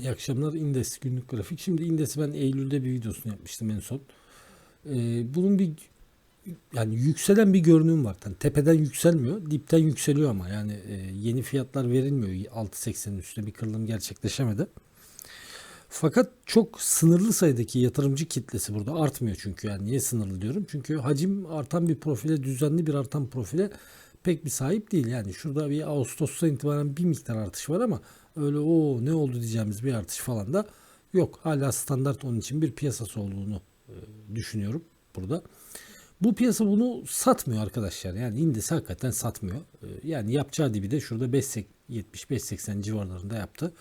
İyi akşamlar. Indes günlük grafik. Şimdi Indes'i ben Eylül'de bir videosunu yapmıştım en son. Ee, bunun bir yani yükselen bir görünüm var. Yani tepeden yükselmiyor, dipten yükseliyor ama yani e, yeni fiyatlar verilmiyor. 6.80'in üstünde bir kırılım gerçekleşemedi. Fakat çok sınırlı sayıdaki yatırımcı kitlesi burada artmıyor çünkü yani niye sınırlı diyorum? Çünkü hacim artan bir profile, düzenli bir artan profile pek bir sahip değil. Yani şurada bir Ağustos'tan itibaren bir miktar artış var ama öyle o ne oldu diyeceğimiz bir artış falan da yok. Hala standart onun için bir piyasası olduğunu e, düşünüyorum burada. Bu piyasa bunu satmıyor arkadaşlar. Yani indisi hakikaten satmıyor. E, Yani yapacağı dibi de şurada 5.70-5.80 civarlarında yaptı.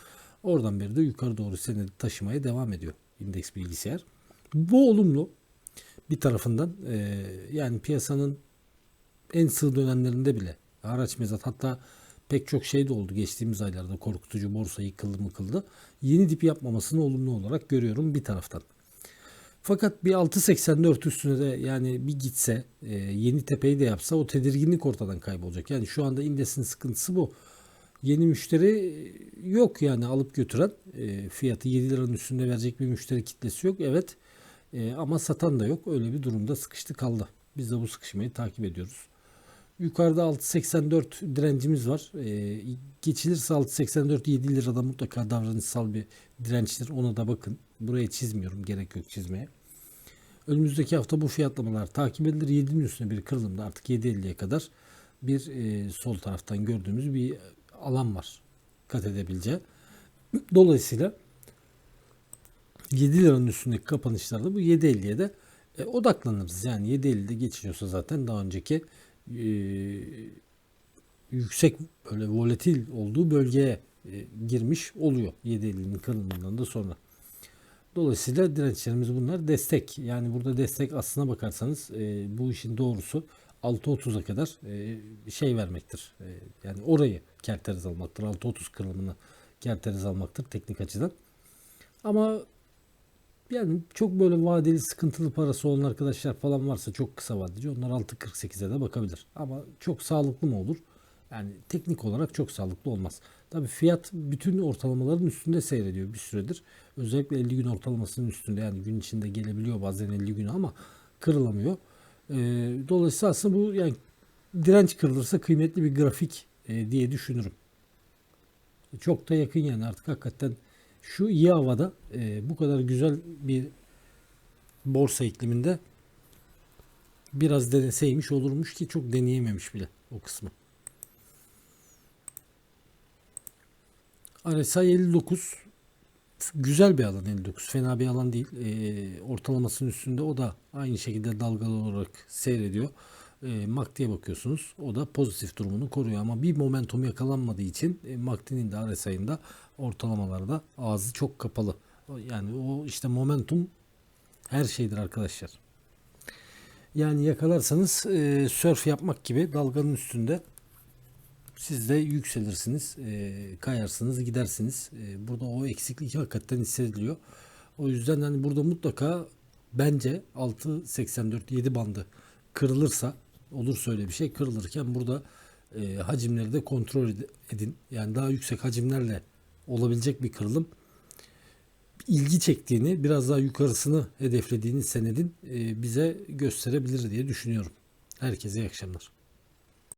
Oradan beri de yukarı doğru senedi taşımaya devam ediyor indeks bilgisayar. Bu olumlu bir tarafından e, yani piyasanın en sığ dönemlerinde bile haraç mezat hatta pek çok şey de oldu geçtiğimiz aylarda korkutucu borsa yıkıldı mıkıldı. Yeni dip yapmamasını olumlu olarak görüyorum bir taraftan. Fakat bir 6.84 üstüne de yani bir gitse e, yeni tepeyi de yapsa o tedirginlik ortadan kaybolacak. Yani şu anda indesin sıkıntısı bu. Yeni müşteri yok yani alıp götüren e, fiyatı 7 liranın üstünde verecek bir müşteri kitlesi yok. Evet E, ama satan da yok. Öyle bir durumda sıkıştı kaldı. Biz de bu sıkışmayı takip ediyoruz. Yukarıda 6.84 direncimiz var. E, geçilirse 6.84 7 lirada mutlaka davranışsal bir dirençtir. Ona da bakın. Buraya çizmiyorum. Gerek yok çizmeye. Önümüzdeki hafta bu fiyatlamalar takip edilir. 7'nin üstüne bir kırılımda artık 7.50'ye kadar bir e, sol taraftan gördüğümüz bir alan var kat edebileceği. Dolayısıyla 7 liranın üstündeki kapanışlarda bu 7.50'ye de e, odaklanırız. Yani 7.50'de geçiyorsa zaten daha önceki e, yüksek böyle volatil olduğu bölgeye e, girmiş oluyor 7.50'nin kırılımından da sonra. Dolayısıyla dirençlerimiz bunlar. Destek yani burada destek aslına bakarsanız e, bu işin doğrusu 6.30'a kadar e, şey vermektir. E, yani orayı kerteriz almaktır. 6.30 kırılımını kerteriz almaktır teknik açıdan. Ama yani çok böyle vadeli sıkıntılı parası olan arkadaşlar falan varsa çok kısa vadeli onlar 6.48'e de bakabilir. Ama çok sağlıklı mı olur? Yani teknik olarak çok sağlıklı olmaz. Tabii fiyat bütün ortalamaların üstünde seyrediyor bir süredir. Özellikle 50 gün ortalamasının üstünde yani gün içinde gelebiliyor bazen 50 gün ama kırılamıyor. Ee, dolayısıyla aslında bu yani direnç kırılırsa kıymetli bir grafik e, diye düşünürüm. Çok da yakın yani artık hakikaten şu iyi havada e, bu kadar güzel bir borsa ikliminde biraz deneseymiş olurmuş ki çok deneyememiş bile o kısmı. RSI 59 güzel bir alan 59 fena bir alan değil e, ortalamasının üstünde o da aynı şekilde dalgalı olarak seyrediyor e, MACD'ye bakıyorsunuz o da pozitif durumunu koruyor ama bir momentum yakalanmadığı için e, MACD'nin de RSI'ında ortalamalarda ağzı çok kapalı yani o işte momentum her şeydir arkadaşlar yani yakalarsanız e, surf yapmak gibi dalganın üstünde siz de yükselirsiniz, e, kayarsınız, gidersiniz. E, burada o eksiklik hakikaten hissediliyor. O yüzden hani burada mutlaka bence 6.84-7 bandı kırılırsa olursa öyle bir şey kırılırken burada e, hacimleri de kontrol ed- edin. Yani daha yüksek hacimlerle olabilecek bir kırılım ilgi çektiğini, biraz daha yukarısını hedeflediğini senedin e, bize gösterebilir diye düşünüyorum. Herkese iyi akşamlar.